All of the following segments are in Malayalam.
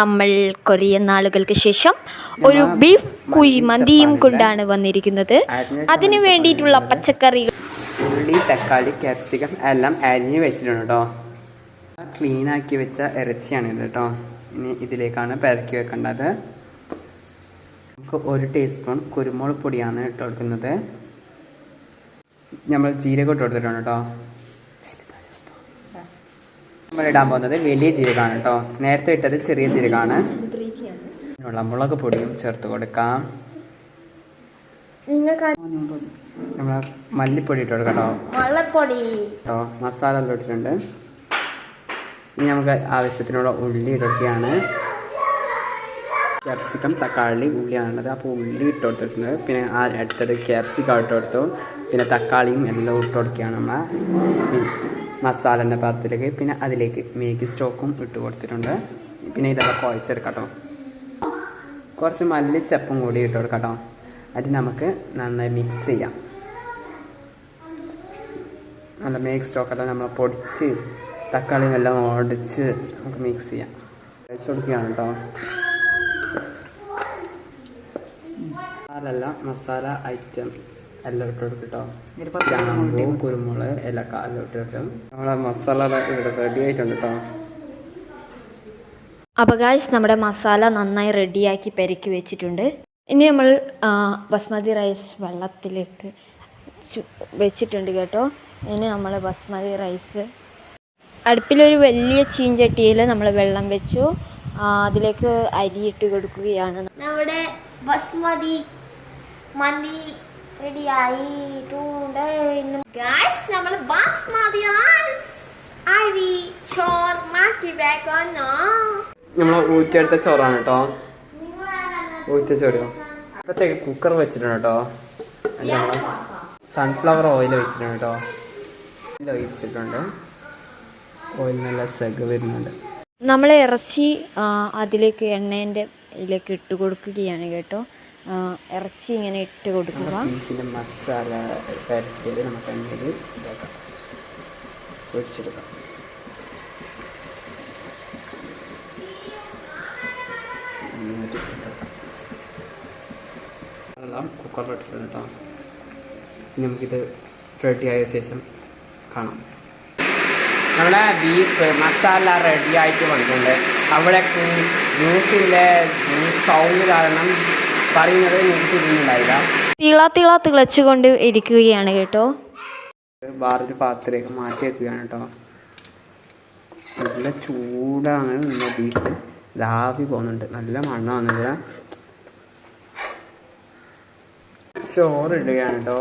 നമ്മൾ കൊറിയൻ നാളുകൾക്ക് ശേഷം ഒരു ബീഫ് കുഴിമന്തിയും കൊണ്ടാണ് വന്നിരിക്കുന്നത്. അതിനു വേണ്ടിയിട്ടുള്ള പച്ചക്കറികൾ ഉള്ളി തക്കാളി കാപ്സിക്കം എല്ലാം അരിഞ്ഞ് വെച്ചിട്ടുണ്ട് കേട്ടോ ക്ലീൻ ആക്കി വെച്ച ഇറച്ചിയാണ് ഇത് കേട്ടോ ഇനി ഇതിലേക്കാണ് പെരക്കി വെക്കേണ്ടത്. നമുക്ക് ഒരു ടീസ്പൂൺ കുരുമുളക് പൊടിയാണ് ഇട്ട് കൊടുക്കുന്നത്. നമ്മൾ ജീരകം ഇട്ട് കൊടുത്തിട്ടുണ്ട് കേട്ടോ നമ്മൾ ഇടാൻ പോകുന്നത് വലിയ ജീരകമാണ് കേട്ടോ. നേരത്തെ ഇട്ടത് ചെറിയ ജീരകമാണ്. മുളക് പൊടിയും ചേർത്ത് കൊടുക്കാം. നമ്മൾ മല്ലിപ്പൊടി ഇട്ട് കൊടുക്കാം കേട്ടോ. മസാല എല്ലാം ഇട്ടിട്ടുണ്ട്. ഇനി നമുക്ക് ആവശ്യത്തിനുള്ള ഉള്ളി ഇടൊക്കെയാണ് ക്യാപ്സിക്കം തക്കാളി ഉള്ളിയാണുള്ളത്. അപ്പോൾ ഉള്ളി ഇട്ട് കൊടുത്തിട്ടുണ്ട്. പിന്നെ ആ അടുത്തത് ക്യാപ്സിക്കം ഇട്ട് കൊടുത്തു. പിന്നെ തക്കാളിയും എല്ലാം ഇട്ട് കൊടുക്കുകയാണ് നമ്മൾ മസാലന്റെ പാത്രത്തിലേക്ക് പിന്നെ അതിലേക്ക് മേക്ക് സ്റ്റോക്കും ഇട്ട് കൊടുത്തിട്ടുണ്ട്. പിന്നെ ഇതൊക്കെ കുഴച്ചെടുക്കട്ടോ. കേട്ടോ കുറച്ച് മല്ലിച്ചപ്പും കൂടി ഇട്ട് കൊടുക്കട്ടോ. കേട്ടോ അത് നമുക്ക് നന്നായി മിക്സ് ചെയ്യാം. നല്ല മേക്ക് സ്റ്റോക്കെല്ലാം നമ്മൾ പൊടിച്ച് തക്കാളി എല്ലാം ഓടിച്ച് നമുക്ക് മിക്സ് ചെയ്യാം. കഴിച്ചു കൊടുക്കുകയാണ് കേട്ടോ. മസാല ഐറ്റംസ് എല്ലാം ഇട്ട് കൊടുക്കും കേട്ടോ ഗ്രാമ്പൂ കുരുമുളക്. ഇലക്ക എല്ലാം ഇട്ട് കൊടുക്കും നമ്മളെ മസാല ഇവിടെ റെഡി ആയിട്ടുണ്ട് കേട്ടോ അപകാശ് നമ്മുടെ മസാല നന്നായി റെഡിയാക്കി പെരക്കി വെച്ചിട്ടുണ്ട്. ഇനി നമ്മൾ ബസ്മതി റൈസ് വെള്ളത്തിലിട്ട് വെച്ചിട്ടുണ്ട് കേട്ടോ. ഇനി നമ്മൾ ബസ്മതി റൈസ് അടുപ്പിലൊരു വലിയ ചീഞ്ചട്ടിയിൽ നമ്മൾ വെള്ളം വെച്ചു. അതിലേക്ക് അരി ഇട്ട് കൊടുക്കുകയാണ്. നമ്മുടെ ബസ്മതി മന്തി റെഡിയായിട്ടുണ്ട്. ഗായ്സ് നമ്മൾ ബാസ്മതി റൈസ് അരി ചോർ മാറ്റി വെക്കുന്നു. നമ്മൾ ഊറ്റിയെടുത്ത ചോറാണ് കേട്ടോ. ഊറ്റ ചോറ് ഇപ്പത്തേക്ക് കുക്കർ വെച്ചിട്ടുണ്ട് കേട്ടോ. നമ്മൾ സൺഫ്ലവർ ഓയിൽ വെച്ചിട്ടുണ്ട് കേട്ടോ. ഓയിൽ ഒഴിച്ചിട്ടുണ്ട് ഓയിൽ നല്ല സെഗ് വരുന്നുണ്ട്. നമ്മൾ ഇറച്ചി അതിലേക്ക് എണ്ണേന്റെ ഇതിലേക്ക് ഇട്ട് കൊടുക്കുകയാണ് കേട്ടോ. ഇറച്ചി ഇങ്ങനെ ഇട്ട് കൊടുക്കുക. ബീഫിന്റെ മസാല പരത്തിയത് നമുക്ക് അങ്ങനെ ഇതാക്കാം. പൊരിച്ചെടുക്കാം കേട്ടോ. ഇനി നമുക്കിത് റെഡി ആയ ശേഷം കാണാം. നമ്മുടെ ബീഫ് മസാല റെഡി ആയിട്ട് വന്നിട്ടുണ്ട്. അവിടെ ജ്യൂസിന്റെ സൗണ്ട് കാരണം പറയുന്നത് എനിക്ക് തിള തിള തിളച്ചുകൊണ്ട് ഇരിക്കുകയാണ് കേട്ടോ. വേറൊരു പാത്രത്തിലേക്ക് മാറ്റി വെക്കുകയാണ് കേട്ടോ. നല്ല ചൂടാണ് നമ്മുടെ ബീഫ് ലാവി പോകുന്നുണ്ട്. നല്ല മണ്ണാണെന്നില്ല ചോറ് ഇടുകയാണ് കേട്ടോ.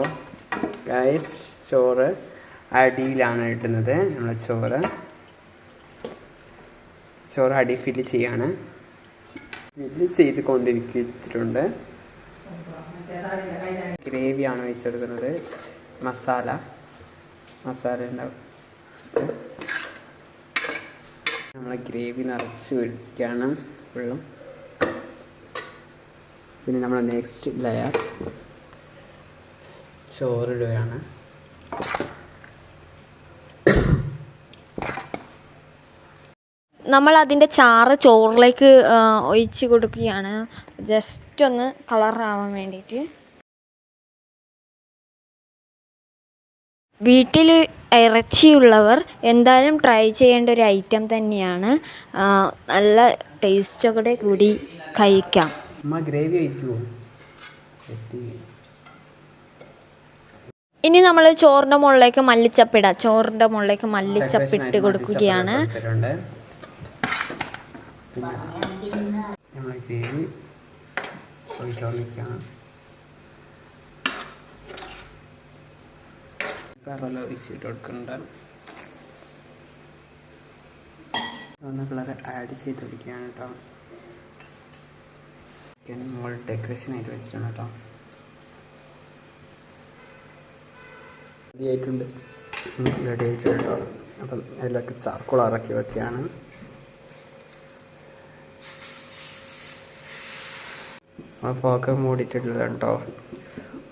ഗൈസ് ചോറ് അടിയിലാണ് ഇടുന്നത്. നമ്മളെ ചോറ്. ചോറ് അടി ഫില്ല് ചെയ്യാണ്. ഫില്ല് ചെയ്ത് കൊണ്ടിരിക്കുന്നുണ്ട് ഗ്രേവിയാണ് വെച്ചെടുക്കുന്നത് മസാല. മസാല ഉണ്ടാവും നമ്മൾ ഗ്രേവി നിറച്ച് ഒഴിക്കുകയാണ് വെള്ളം പിന്നെ നമ്മൾ നെക്സ്റ്റ് ലെയർ. ചോറിടുകയാണ്. നമ്മൾ അതിന്റെ ചാറ് ചോറിലേക്ക് ഒഴിച്ച് കൊടുക്കുകയാണ്. ജസ്റ്റ് ഒന്ന് കളറാവാൻ വേണ്ടിയിട്ട്. വീട്ടിൽ ഇറച്ചിയുള്ളവർ എന്തായാലും ട്രൈ ചെയ്യേണ്ട ഒരു ഐറ്റം തന്നെയാണ്. നല്ല ടേസ്റ്റോടെ കൂടി കഴിക്കാം. ഗ്രേവി ഇനി നമ്മൾ ചോറിന്റെ മുകളിലേക്ക് മല്ലിച്ചപ്പിടാം. ചോറിന്റെ മുകളിലേക്ക് മല്ലിച്ചപ്പിട്ട് കൊടുക്കുകയാണ്. പിന്നെ നമ്മൾ ഗ്രേവി ഒഴിച്ചോണ്ടിരിക്കുകയാണ് കറല ഒന്ന് കളർ ആഡ് ചെയ്ത് കൊടുക്കുകയാണ് കേട്ടോ ചിക്കൻ മോൾ ഡെക്കറേഷൻ ആയിട്ട് വെച്ചിട്ടുണ്ട് കേട്ടോ റെഡി ആയിട്ടുണ്ട് റെഡി ആയിട്ടുണ്ട് കേട്ടോ. അപ്പം അതിലൊക്കെ ചാർക്കോൾ ഇറക്കി വെക്കുകയാണ്. ആ പോക്ക മൂടിയിട്ടുള്ളത് കേട്ടോ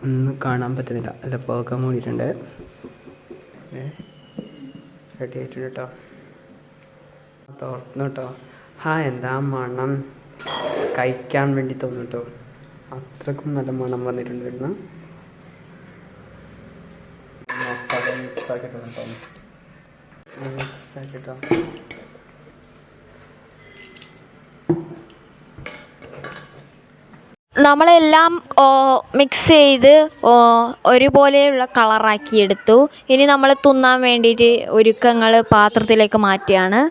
ഒന്നും കാണാൻ പറ്റുന്നില്ല. അല്ല പോക്ക മൂടിയിട്ടുണ്ട്. റെഡി ആയിട്ടുണ്ട് കേട്ടോ തുറന്നു കേട്ടോ ഹാ എന്താ മണം? കഴിക്കാൻ വേണ്ടി തോന്നും കേട്ടോ അത്രക്കും നല്ല മണം വന്നിട്ടുണ്ടായിരുന്നു മസാല മിക്സാക്കിട്ടോ ആക്കിയിട്ടുണ്ട് കേട്ടോ മിക്സ് ആക്കിട്ടോ നമ്മളെല്ലാം മിക്സ് ചെയ്ത് ഒരുപോലെയുള്ള കളറാക്കി എടുത്തു. ഇനി നമ്മൾ തുന്നാൻ വേണ്ടിയിട്ട് ഒരുക്കങ്ങൾ പാത്രത്തിലേക്ക് മാറ്റിയാണ്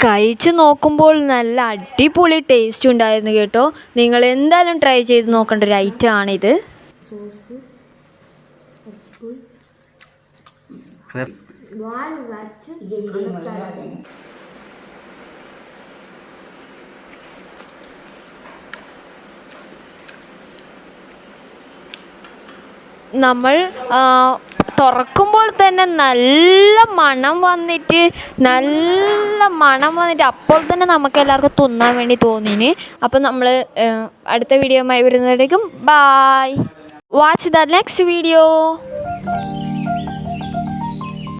കഴിച്ച് നോക്കുമ്പോൾ നല്ല അടിപൊളി ടേസ്റ്റ് ഉണ്ടായിരുന്നു കേട്ടോ. നിങ്ങൾ എന്തായാലും ട്രൈ ചെയ്ത് നോക്കേണ്ട ഒരു ഐറ്റം ആണിത്. നമ്മൾ ആ, തുറക്കുമ്പോൾ തന്നെ നല്ല മണം വന്നിട്ട് നല്ല മണം വന്നിട്ട് അപ്പോൾ തന്നെ നമുക്ക് എല്ലാവർക്കും തിന്നാൻ വേണ്ടി തോന്നിന്. അപ്പം നമ്മൾ അടുത്ത വീഡിയോയുമായി വരുന്നതായിരിക്കും bye watch the next video